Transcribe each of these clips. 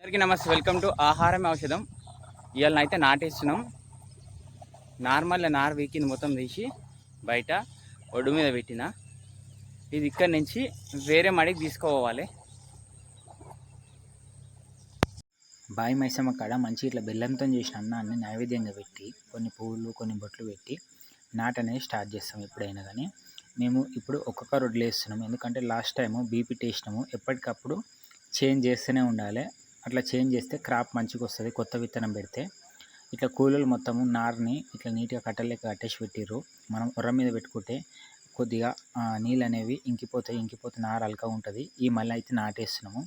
అందరికీ నమస్తే. Welcome to ఆహారం ఔషధం. ఇవాళ అయితే నాటేస్తున్నాం. నార్మల్ నార్ వీకింది మొత్తం తీసి బయట ఒడ్డు మీద పెట్టిన. ఇది ఇక్కడి నుంచి వేరే మడికి తీసుకోవాలి. బాయి మైసమ్మ కాడ మంచి ఇట్లా బెల్లంతో చేసిన అన్నాన్ని నైవేద్యంగా పెట్టి కొన్ని పువ్వులు కొన్ని బొట్లు పెట్టి నాట్ అనేది స్టార్ట్ చేస్తాం ఎప్పుడైనా కానీ. మేము ఇప్పుడు ఒక్కొక్క రొడ్లు వేస్తున్నాము ఎందుకంటే లాస్ట్ టైము బీపీ వేసినాము ఎప్పటికప్పుడు చేంజ్ చేస్తూనే ఉండాలి. అట్లా చేంజ్ చేస్తే క్రాప్ మంచిగా వస్తుంది కొత్త విత్తనం పెడితే. ఇట్లా కూలీలు మొత్తము నార్ని ఇట్లా నీట్గా కట్టలేక కట్టేసి పెట్టిర్రు. మనం ఉర్ర మీద పెట్టుకుంటే కొద్దిగా నీళ్ళు అనేవి ఇంకిపోతాయి ఇంకిపోతే నార అలక ఉంటుంది. ఈ మళ్ళీ అయితే నాటేస్తున్నాము.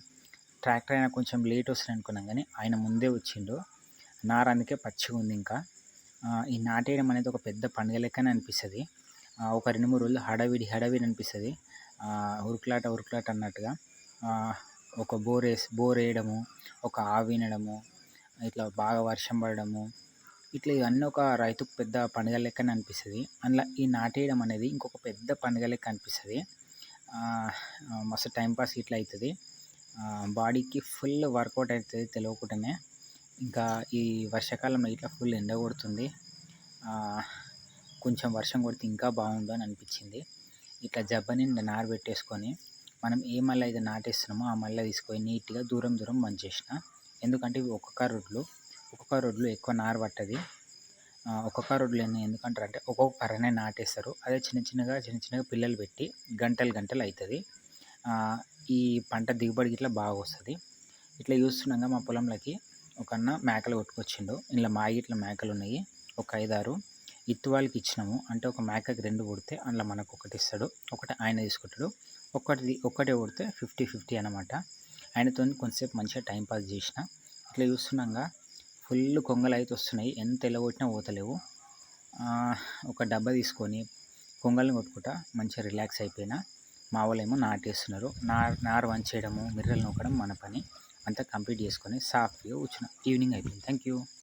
ట్రాక్టర్ అయినా కొంచెం లేట్ వస్తుంది అనుకున్నాం కానీ ఆయన ముందే వచ్చిండు. నార అందుకే పచ్చిగా ఉంది ఇంకా. ఈ నాటేయడం అనేది ఒక పెద్ద పండుగ లెక్కనే అనిపిస్తుంది. ఒక రెండు మూడు రోజులు హడావిడి హడావిడి అనిపిస్తుంది. ఉరుకులాట ఉరుకులాట అన్నట్టుగా. ఒక బోర్ వేసి బోర్ వేయడము ఒక ఆవినడము ఇట్లా బాగా వర్షం పడడము ఇట్లా ఇవన్నీ ఒక రైతుకు పెద్ద పండుగ లెక్కనే అనిపిస్తుంది. అందులో ఈ నాటేయడం అనేది ఇంకొక పెద్ద పండుగ లెక్క అనిపిస్తుంది. మస్తు టైంపాస్ ఇట్లా అవుతుంది బాడీకి ఫుల్ వర్కౌట్ అవుతుంది తెలియకుండానే ఇంకా ఈ వర్షాకాలంలో ఇట్లా ఫుల్ ఎండ కొడుతుంది. కొంచెం వర్షం కొడితే ఇంకా బాగుండు అని అనిపించింది. ఇట్లా జబ్బ నిండా నారు పెట్టేసుకొని మనం ఏ మళ్ళీ అయితే నాటేస్తున్నామో ఆ మళ్ళీ తీసుకొని నీట్గా దూరం దూరం మంచేసిన ఎందుకంటే ఇవి ఒక్కొక్క రొడ్లు ఒక్కొక్క రొడ్లు ఎక్కువ నార పట్టది ఒక్కొక్క రొడ్లు ఎన్ని ఎందుకంటారు అంటే ఒక్కొక్క కర్రనే నాటేస్తారు. అదే చిన్న చిన్నగా చిన్న చిన్నగా పిల్లలు పెట్టి గంటలు గంటలు అవుతుంది ఈ పంట దిగుబడి ఇట్లా బాగా వస్తుంది. ఇట్లా చూస్తుండగా మా పొలంలోకి ఒక అన్న మేకలు కొట్టుకొచ్చిండు. ఇంట్లో మా ఇట్లా మేకలు ఉన్నాయి ఒక ఐదారు. ఇత్తు వాళ్ళకి ఇచ్చినాము అంటే ఒక మేకకి రెండు కొడితే అందులో మనకు ఒకటి ఇస్తాడు ఒకటి ఆయన తీసుకుంటాడు ఒకటి ఒకటే కొడితే ఫిఫ్టీ ఫిఫ్టీ అనమాట ఆయనతో కొంతసేపు మంచిగా టైం పాస్ చేసిన. ఇట్లా చూస్తున్నాగా ఫుల్ కొంగలు అయితే వస్తున్నాయి. ఎంత ఎలగొట్టినా పోతలేవు. ఒక డబ్బా తీసుకొని కొంగల్ని కొట్టుకుంటా మంచిగా రిలాక్స్ అయిపోయినా. మా వాళ్ళు ఏమో నాటేస్తున్నారు. నార్ నారు వంచేయడము మిర్రలు నొక్కడం మన పని. అంతా కంప్లీట్ చేసుకొని సాఫ్ట్గా కూర్చున్నాం. ఈవినింగ్ అయిపోయింది. Thank you